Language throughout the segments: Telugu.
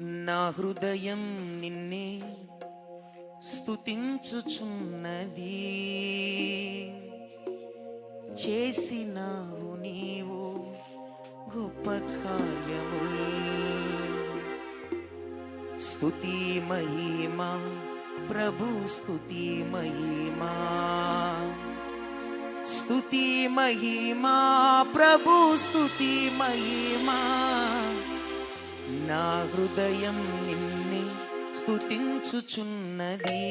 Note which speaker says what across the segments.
Speaker 1: నా హృదయం నిన్నే స్థుతించుచున్నది చేసినావు నీవు గొప్ప కార్యము. స్థుతి మహిమా ప్రభు స్థుతి మహిమా. స్థుతి మహిమా ప్రభు స్థుతి మహిమా. నా హృదయం నిన్ని స్థుతించుచున్నది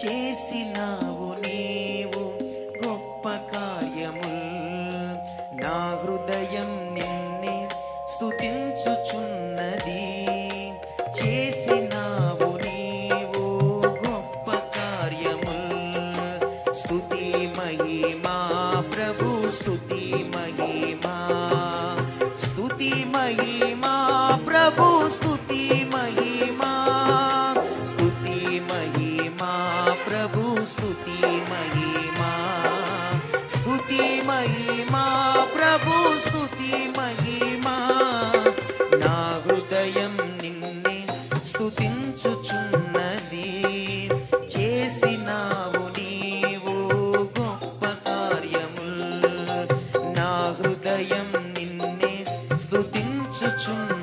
Speaker 1: చేసినావు నీవు గొప్ప కార్యములు. महिमा प्रभु such a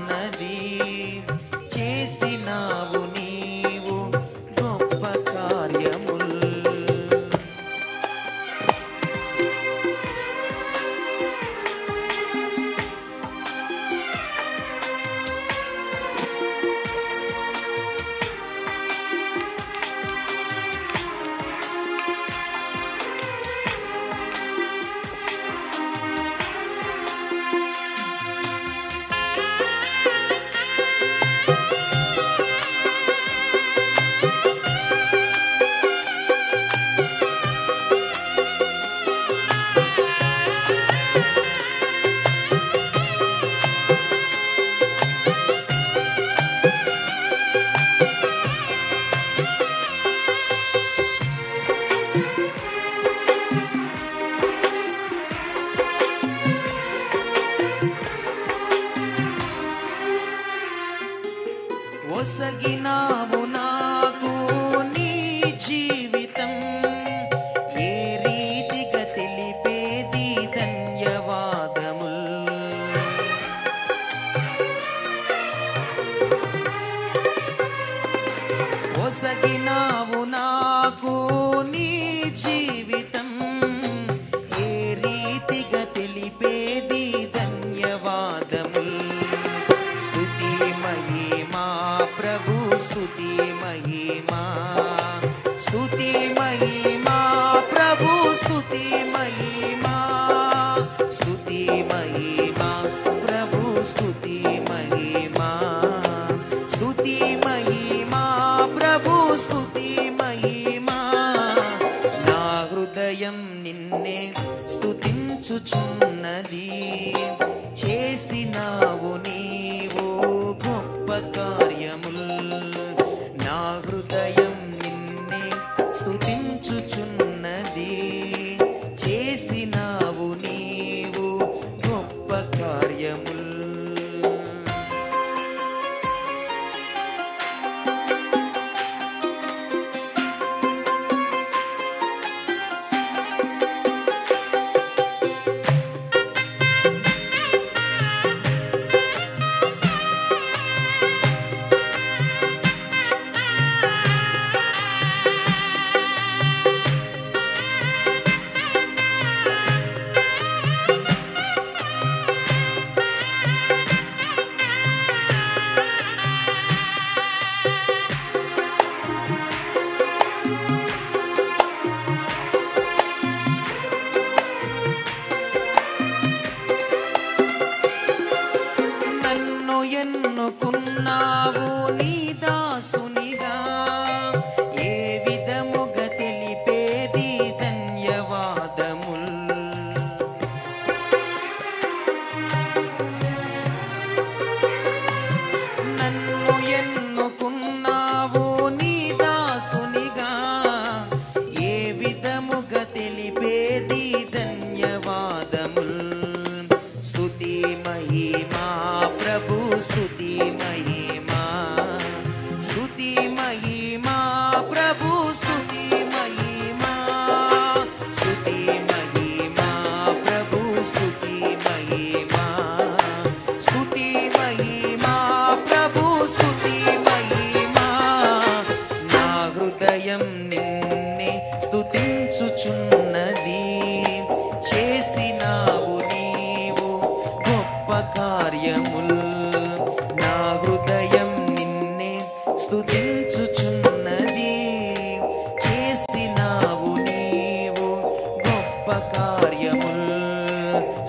Speaker 1: పొసగినావు నాకు నీ జీవితం. ఏ రీతిగా తెలిపేది ధన్యవాదముల్? పొసగినావు నాకు నీ చేసినావు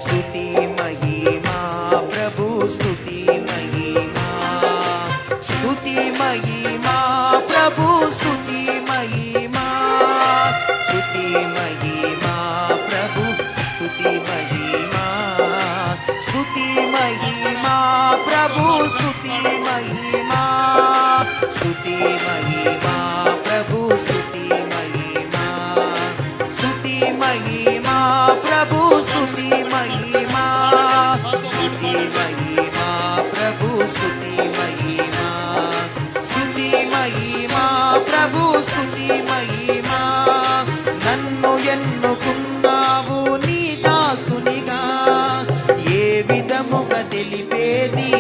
Speaker 1: ಸ್ತುತಿ দিয়ে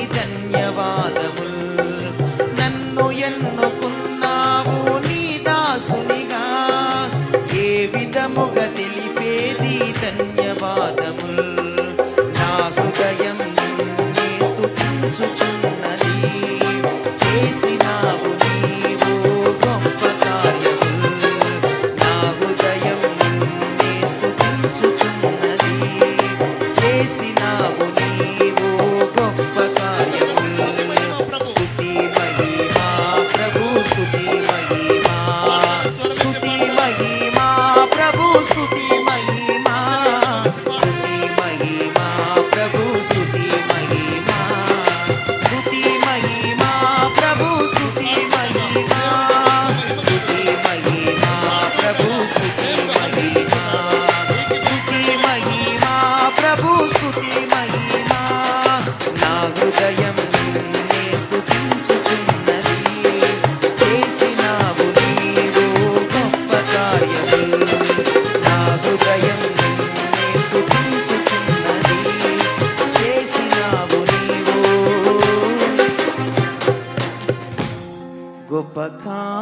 Speaker 1: but come.